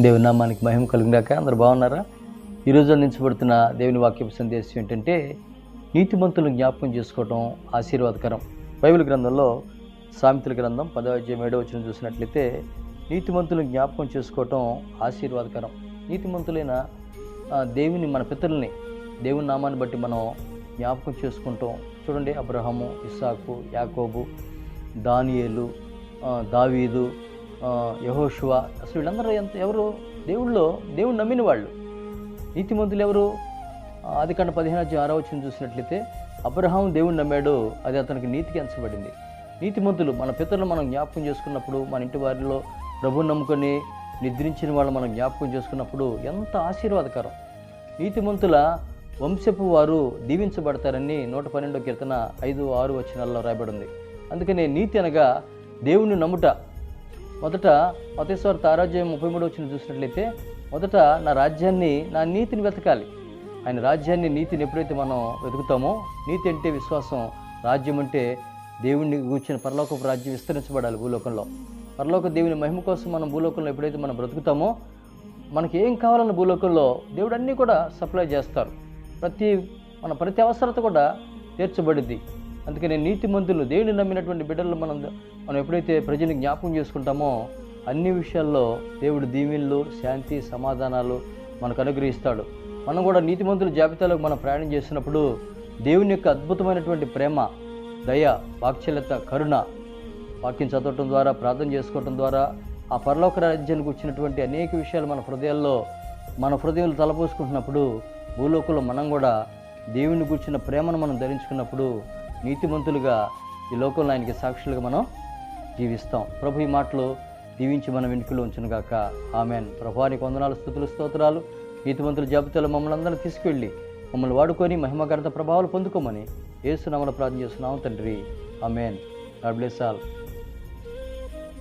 దేవుని నామానికి మహిమ కలిగినాక అందరు బాగున్నారా? ఈరోజు అందించబడుతున్న దేవుని వాక్యపు సందేశం ఏంటంటే నీతిమంతులను జ్ఞాపకం చేసుకోవడం ఆశీర్వాదకరం. బైబిల్ గ్రంథంలో సామెతల గ్రంథం పదవ అధ్యాయం ఏడవ వచ్చిన చూసినట్లయితే నీతిమంతులను జ్ఞాపకం చేసుకోవటం ఆశీర్వాదకరం. నీతిమంతులైన దేవుని మన పితరుల్ని దేవుని నామాన్ని బట్టి మనం జ్ఞాపకం చేసుకుంటాం. చూడండి అబ్రహము ఇస్సాకు యాకోబు దానియేలు దావీదు ఆ, అసలు వీళ్ళందరూ ఎంత ఎవరు? దేవుళ్ళు దేవుడు నమ్మిన వాళ్ళు. నీతిమంతులు ఎవరు? అది కండ పదిహేను అధ్యాయం ఆరో వచ్చిన చూసినట్లయితే అబ్రహాం దేవుడు నమ్మాడు అది అతనికి నీతికి అంచబడింది. నీతిమంతులు మన పితరులు మనం జ్ఞాపకం చేసుకున్నప్పుడు మన ఇంటి వారిలో ప్రభు నమ్ముకొని నిద్రించిన వాళ్ళు మనం జ్ఞాపకం చేసుకున్నప్పుడు ఎంత ఆశీర్వాదకరం. నీతిమంతుల వంశపు వారు దీవించబడతారని నూట పన్నెండో కీర్తన ఐదు ఆరు వచ్చినాల్లో రాయబడింది. అందుకనే నీతి అనగా దేవుని నమ్ముట మొదట మతేశ్వర తారాజ్యం ముప్పై మూడు వచ్చిన చూసినట్లయితే మొదట నా రాజ్యాన్ని నా నీతిని వెతకాలి. ఆయన రాజ్యాన్ని నీతిని ఎప్పుడైతే మనం వెతుకుతామో నీతి అంటే విశ్వాసం. రాజ్యం అంటే దేవుణ్ణి కూర్చిన పరలోకపు రాజ్యం విస్తరించబడాలి భూలోకంలో. పరలోక దేవుని మహిమ కోసం మనం భూలోకంలో ఎప్పుడైతే మనం బ్రతుకుతామో మనకి ఏం కావాలన్న భూలోకంలో దేవుడు అన్నీ కూడా సప్లై చేస్తారు. ప్రతి మన ప్రతి అవసరత కూడా తీర్చబడింది అందుకనే నీతి నీతిమంతులు దేవుని నమ్మినటువంటి బిడ్డలు మనం మనం ఎప్పుడైతే ప్రజల్ని జ్ఞాపకం చేసుకుంటామో అన్ని విషయాల్లో దేవుడు దీవెనలు శాంతి సమాధానాలు మనకు అనుగ్రహిస్తాడు. మనం కూడా నీతిమంతుల జాబితాలోకి మనం ప్రయాణం చేసినప్పుడు దేవుని యొక్క అద్భుతమైనటువంటి ప్రేమ దయ వాక్చల్యత కరుణ వాక్యం చదవటం ద్వారా ప్రార్థన చేసుకోవటం ద్వారా ఆ పరలోక రాజ్యానికి వచ్చినటువంటి అనేక విషయాలు మన హృదయాల్లో మన హృదయాలు తలపోసుకుంటున్నప్పుడు భూలోకంలో మనం కూడా దేవుని గుర్చిన ప్రేమను మనం ధరించుకున్నప్పుడు నీతిమంతులుగా ఈ లోకంలో ఆయనకి సాక్షులుగా మనం జీవిస్తాం. ప్రభు ఈ మాటలు దీవించి మన వెనుకలో ఉంచునుగాక. ఆమెన్. ప్రభువానికి వందనాలు స్థుతులు స్తోత్రాలు. నీతిమంతుల జాబితాలో మమ్మల్ని అందరినీ తీసుకెళ్ళి మమ్మల్ని వాడుకొని మహిమగర్త ప్రభావాలు పొందుకోమని ఏసునామలు ప్రార్థన చేస్తున్నాం తండ్రి. ఆమెన్. God bless all.